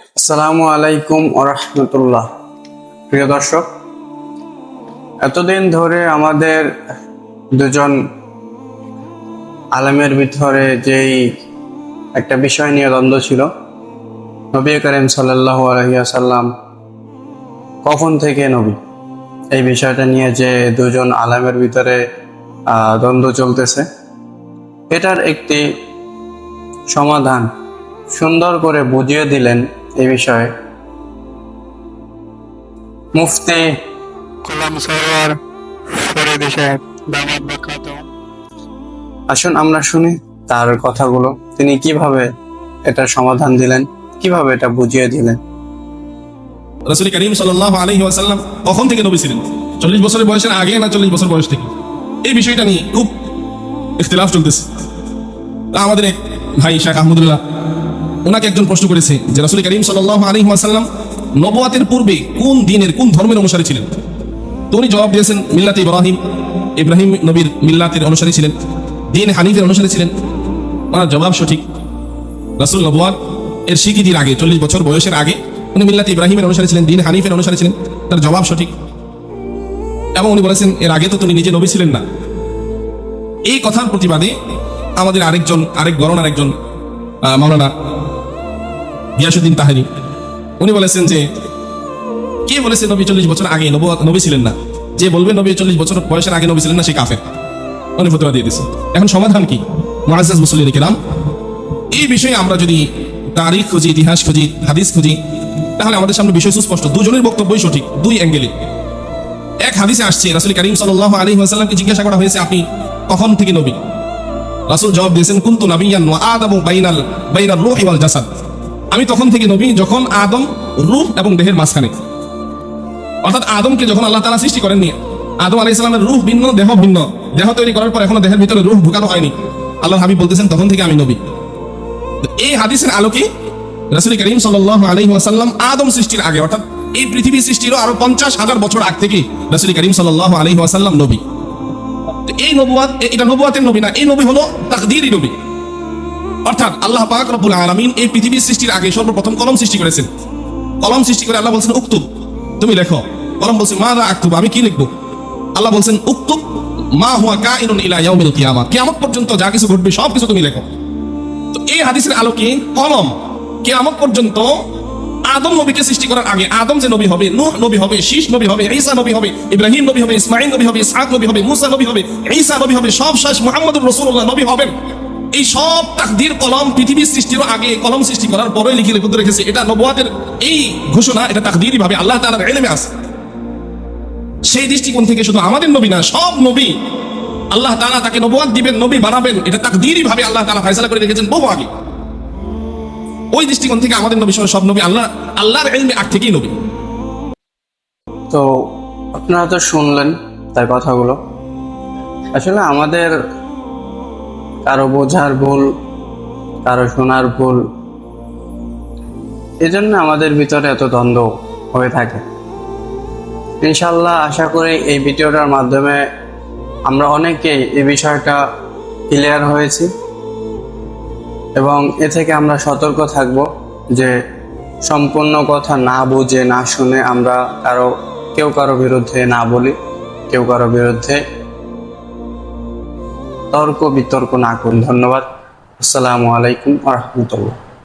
আসসালামু আলাইকুম ওরহমতুল্লাহ প্রিয় দর্শক, এতদিন ধরে আমাদের দুজন আলেমের ভিতরে যেই একটা বিষয় নিয়ে দ্বন্দ্ব ছিল, নবী করিম সাল্লাহ আলহিয়াসাল্লাম কখন থেকে নবী? এই বিষয়টা নিয়ে যে দুজন আলেমের ভিতরে দ্বন্দ্ব চলতেছে, এটার একটি সমাধান সুন্দর করে বুঝিয়ে দিলেন এই বিষয়ে। মুফতি গোলাম সরোয়ার ফরিদি সাহেব দামাত বিখ্যাত। আসুন আমরা শুনি তার কথাগুলো। তিনি কীভাবে এটা সমাধান দিলেন? কীভাবে এটা বুঝিয়ে দিলেন? রসুল করিম সাল্লাহ আলহি আসাল্লাম কখন থেকে নবী ছিলেন? চল্লিশ বছরের বয়সের আগে না চল্লিশ বছর বয়স থেকে? এই বিষয়টা নিয়ে খুব ইখতিলাফ চলতেছে। আমাদের এক ভাই শেখ আহমদুল্লাহ ওনাকে একজন প্রশ্ন করেছে যে রসুল করিম সাল্লাহ আলহি আসাল্লাম নবুয়াতের পূর্বে কোন দিনের, কোন ধর্মের অনুসারী ছিলেন? তো উনি জবাব দিয়েছেন, মিল্লাতে ইব্রাহিম ইব্রাহিম নবীর মিল্লাতের অনুসারী ছিলেন, দিন হানিফের অনুসারী ছিলেন। ওনার জবাব সঠিক। রাসুল নবুয়াত এর স্বীকৃতির আগে, চল্লিশ বছর বয়সের আগে, উনি মিল্লাত ইব্রাহিমের অনুসারী ছিলেন, দিন হানিফের অনুসারী ছিলেন। তার জবাব সঠিক। এবং উনি বলেছেন, এর আগে তো তিনি নিজে নবী ছিলেন না। এই কথার প্রতিবাদে আমাদের আরেকজন, আরেক গরণ আরেকজন মাওলানা গিয়াসুদ্দিন তাহারি। উনি বলেছেন যে, কে বলেছে নবী চল্লিশ বছর আগে নবী ছিলেন না? যে বলবে নবী চল্লিশ বছর বয়সের আগে নবী ছিলেন না, সে কাফের। উনি ফতোয়া দিয়ে দিয়েছে এখন সমাধান কি? মহাজ মুসলিম কেরাম এই বিষয়ে আমরা যদি তারিখ খুঁজি, ইতিহাস খুঁজি, হাদিস খুঁজি, তাহলে আমাদের সামনে বিষয় সুস্পষ্ট। দুজনের বক্তব্যই সঠিক, দুই অ্যাঙ্গেলে। এক হাদিসে আসছে, রাসুল করিম সাল্লাহ আলী আসাল্লামকে জিজ্ঞাসা করা হয়েছে, আপনি কখন থেকে নবী? রাসুল জবাব দিয়েছেন, কুন্তু ওয়া আদম বাইনাল বাইনাল রূহ ওয়াল জাসাদ। আমি তখন থেকে নবী, যখন আদম রূহ এবং দেহের মাঝখানে। অর্থাৎ আদমকে যখন আল্লাহ তাআলা সৃষ্টি করেননি, আদম আলাইহিস সালামের রূহ ভিন্ন, দেহ ভিন্ন। দেহ তৈরি করার পর এখনও দেহের ভিতরে রূহ ঢুকানো হয়নি। আল্লাহ হাবিব বলতেছেন, তখন থেকে আমি নবী। এই হাদিসের আলোকে রাসুল করিম সাল্লাহ আলহি ওয়াসাল্লাম আদম সৃষ্টির আগে, অর্থাৎ এই পৃথিবী সৃষ্টিরও আরও পঞ্চাশ হাজার বছর আগ থেকে রাসুল করিম সাল্লাহ আলহি ওয়াসাল্লাম নবী। এই নবুয়াত এটা নবুয়াতের নবী না, এই নবী হলো তাকদীরই নবী। অর্থাৎ আল্লাহ পাক রব্বুল আলামিন এই পৃথিবীর সৃষ্টির আগে সর্বপ্রথম কলম সৃষ্টি করেছেন। কলম সৃষ্টি করে আল্লাহ বলছেন, উক্তুব। তুমি লেখো। কলম বলছে, মা রা আক্তুব। আমি কি লিখব? আল্লাহ বলছেন, উক্তুব মা হুয়া কাইনুন ইলা ইয়াউমিল কিয়ামা কিয়ামত পর্যন্ত যা কিছু ঘটবে, সব কিছু তুমি লেখো। তো এই হাদিসের আলোকে কলম কেয়ামত পর্যন্ত আদম নবীকে সৃষ্টি করার আগে, আদম যে নবী হবে, নূহ নবী হবে শীষ নবী হবে, ঈসা নবী হবে, ইব্রাহিম নবী হবে ইসমাইল নবী হবে, ইসহাক নবী হবে, মুসা নবী হবে, ঈসা নবী হবে, সব শেষ মুহাম্মদুর রাসূলুল্লাহ নবী হবেন। এই সব তাকদীর কলম পৃথিবীর সৃষ্টির আগে কলম সৃষ্টি করার পরে লিখে লিখে রেখেছে। এটা নবুয়াতের এই ঘোষণা, এটা তাকদীরই ভাবে আল্লাহ তাআলার ইলমে আছে। সেই দৃষ্টিকোণ থেকে শুধু আমাদের নবী না, সব নবী আল্লাহ তাআলা তাকে নবুয়াত দিবেন, নবী বানাবেন, এটা তাকদীরই ভাবে আল্লাহ তাআলা ফয়সালা করে রেখেছেন বহু আগে। ওই দৃষ্টিকোণ থেকে আমাদের নবী সহ সব নবী আল্লাহ, আল্লাহর ইলমে আগ থেকেই নবী। তো আপনারা তো শুনলেন তার কথাগুলো। আসলে আমাদের কারও বোঝার ভুল, কারও শোনার ভুল। এজন্য আমাদের ভিতরে এত দ্বন্দ্ব হয়ে থাকে। ইনশাল্লাহ আশা করি এই ভিডিওটার মাধ্যমে আমরা অনেকেই এই বিষয়টা ক্লিয়ার হয়েছি এবং এ থেকে আমরা সতর্ক থাকব যে সম্পূর্ণ কথা না বুঝে, না শুনে আমরা কারও, কেউ কারও বিরুদ্ধে না বলি, কেউ কারও বিরুদ্ধে তর্ক বিতর্ক না করি। ধন্যবাদ। আসসালামু আলাইকুম আ রহমতুল্লাহ।